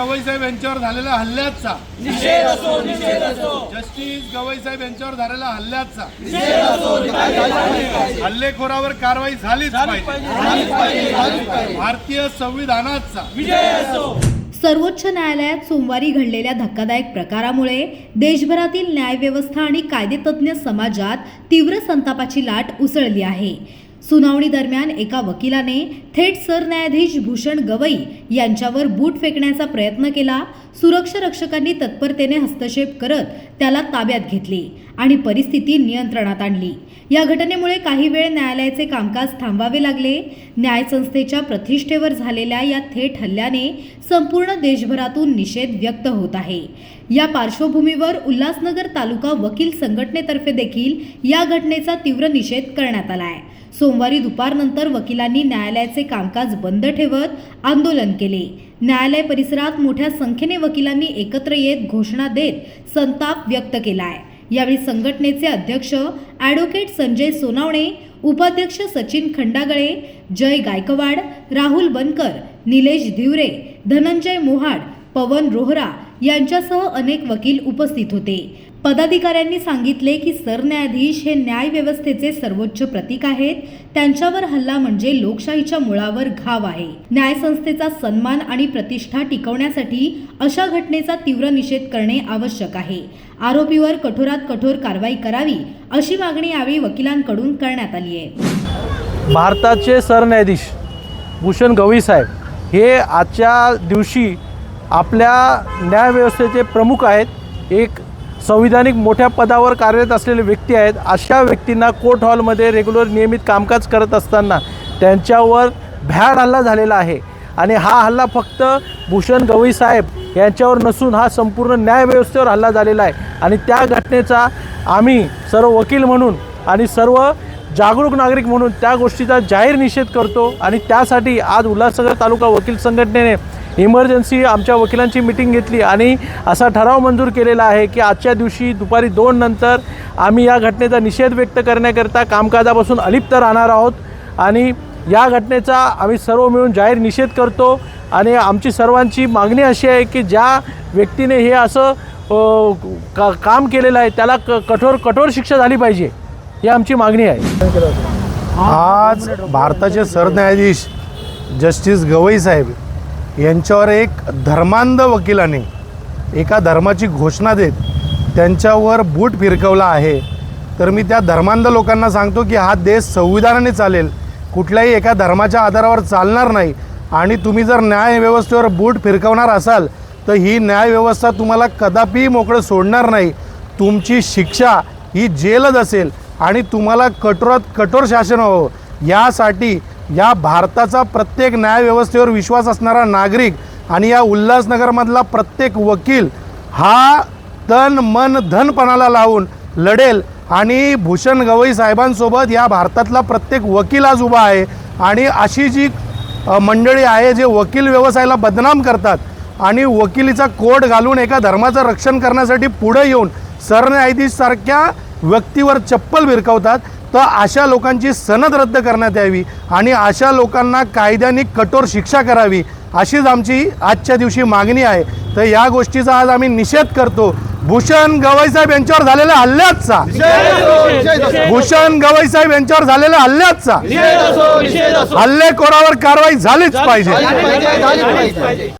गवई साहेब यांच्यावर झालेल्या हल्ल्याचा. जस्टिस गवई साहेब यांच्यावर झालेल्या हल्ल्याचा. हल्लेखोरावर कारवाई झालीच पाहिजे. भारतीय संविधानाचा. सर्वोच्च न्यायालयात सोमवारी घडलेल्या धक्कादायक प्रकारामुळे देशभरातील न्यायव्यवस्था आणि कायदेतज्ञ समाजात तीव्र संतापाची लाट उसळली आहे. सुनावणी दरम्यान एका वकिलाने थेट सरन्यायाधीश भूषण गवई यांच्यावर बूट फेकण्याचा प्रयत्न केला. सुरक्षा रक्षकांनी तत्परतेने हस्तक्षेप करत त्याला ताब्यात घेतले आणि परिस्थिती नियंत्रणात आणली. या घटनेमुळे काही वेळ न्यायालयाचे कामकाज थांबावे लागले. न्यायसंस्थेच्या प्रतिष्ठेवर झालेल्या या थेट हल्ल्याने संपूर्ण देशभरातून निषेध व्यक्त होत आहे. या पार्श्वभूमीवर उल्हासनगर तालुका वकील संघटनेतर्फे देखील या घटनेचा तीव्र निषेध करण्यात आला आहे सोमवार दुपारनंतर वकिलांनी न्यायालयाचे कामकाज बंद ठेवत आंदोलन केले. न्यायालय परिसरात मोठ्या संख्येने वकिलांनी एकत्र येत घोषणा देत संताप व्यक्त केला आहे यावेळी संघटनेचे अध्यक्ष ॲडव्होकेट संजय सोनावणे उपाध्यक्ष सचिन खंडागळे जय गायकवाड राहुल बनकर निलेश धिवरे धनंजय मोहाड पवन रोहरा यांच्यासह अनेक वकील उपस्थित होते. पदाधिकाऱ्यांनी सांगितले की सरन्यायाधीश हे न्यायव्यवस्थेचे सर्वोच्च प्रतीक आहेत. त्यांच्यावर हल्ला म्हणजे लोकशाहीच्या मुळावर घाव आहे. न्यायसंस्थेचा सन्मान आणि प्रतिष्ठा टिकवण्यासाठी अशा घटनेचा तीव्र निषेध करणे आवश्यक आहे. आरोपीवर कठोरात कठोर कारवाई करावी अशी मागणी यावेळी वकिलांकडून करण्यात आली आहे. भारताचे सरन्यायाधीश भूषण गवई साहेब हे आजच्या दिवशी आपल्या न्यायव्यवस्थेचे प्रमुख आहेत. एक संविधानिक मोठ्या पदावर कार्यरत असलेले व्यक्ती आहेत. अशा व्यक्तींना कोर्ट हॉलमध्ये रेग्युलर नियमित कामकाज करत असताना त्यांच्यावर भ्याड हल्ला झालेला आहे. आणि हा हल्ला फक्त भूषण गवई साहेब यांच्यावर नसून हा संपूर्ण न्यायव्यवस्थेवर हल्ला झालेला आहे. आणि त्या घटनेचा आम्ही सर्व वकील म्हणून आणि सर्व जागरूक नागरिक म्हणून त्या गोष्टीचा जाहीर निषेध करतो. आणि त्यासाठी आज उल्हासनगर तालुका वकील संघटनेने इमर्जन्सी आमच्या वकिलांची मिटिंग घेतली आणि असा ठराव मंजूर केलेला आहे की आजच्या दिवशी दुपारी दोन नंतर आम्ही या घटनेचा निषेध व्यक्त करण्याकरता कामकाजापासून अलिप्त राहणार आहोत आणि या घटनेचा आम्ही सर्व मिळून जाहीर निषेध करतो. आणि आमची सर्वांची मागणी अशी आहे की ज्या व्यक्तीने हे असं का काम केलेलं आहे त्याला क कठोर कठोर शिक्षा झाली पाहिजे ही आमची मागणी आहे. आज भारताचे सरन्यायाधीश जस्टिस गवई साहेब यांच्यावर एक धर्मांध वकिलाने एका धर्माची घोषणा देत त्यांच्यावर बूट फिरकवला आहे. तर मी त्या धर्मांध लोकांना सांगतो की हा देश संविधानाने चालेल. कुठल्याही एका धर्माच्या आधारावर चालणार नाही. आणि तुम्ही जर न्यायव्यवस्थेवर बूट फिरकवणार असाल तर ही न्यायव्यवस्था तुम्हाला कदापि मोकळं सोडणार नाही. तुमची शिक्षा ही जेलच असेल आणि तुम्हाला कठोरात कठोर शासन व्हावं. यासाठी या भारताचा प्रत्येक न्यायव्यवस्थेवर विश्वास असणारा नागरिक आणि या उल्हासनगरमधला प्रत्येक वकील हा तन मन धनपणाला लावून लढेल. आणि भूषण गवई साहेबांसोबत या भारतातला प्रत्येक वकील आज उभा आहे. आणि अशी जी मंडळी आहे जे वकील व्यवसायाला बदनाम करतात आणि वकिलीचा कोड घालून एका धर्माचं रक्षण करण्यासाठी पुढे येऊन सरन्यायाधीशसारख्या व्यक्तीवर चप्पल भिरकवतात तर अशा लोकांची सनद रद्द करण्यात यावी आणि अशा लोकांना कायद्याने कठोर शिक्षा करावी अशीच आमची आजच्या दिवशी मागणी आहे. तर या गोष्टीचा आज आम्ही निषेध करतो. भूषण गवई साहेब यांच्यावर झालेल्या हल्ल्याचा. भूषण गवई साहेब यांच्यावर झालेल्या हल्ल्याचा. हल्लेखोरावर कारवाई झालीच पाहिजे.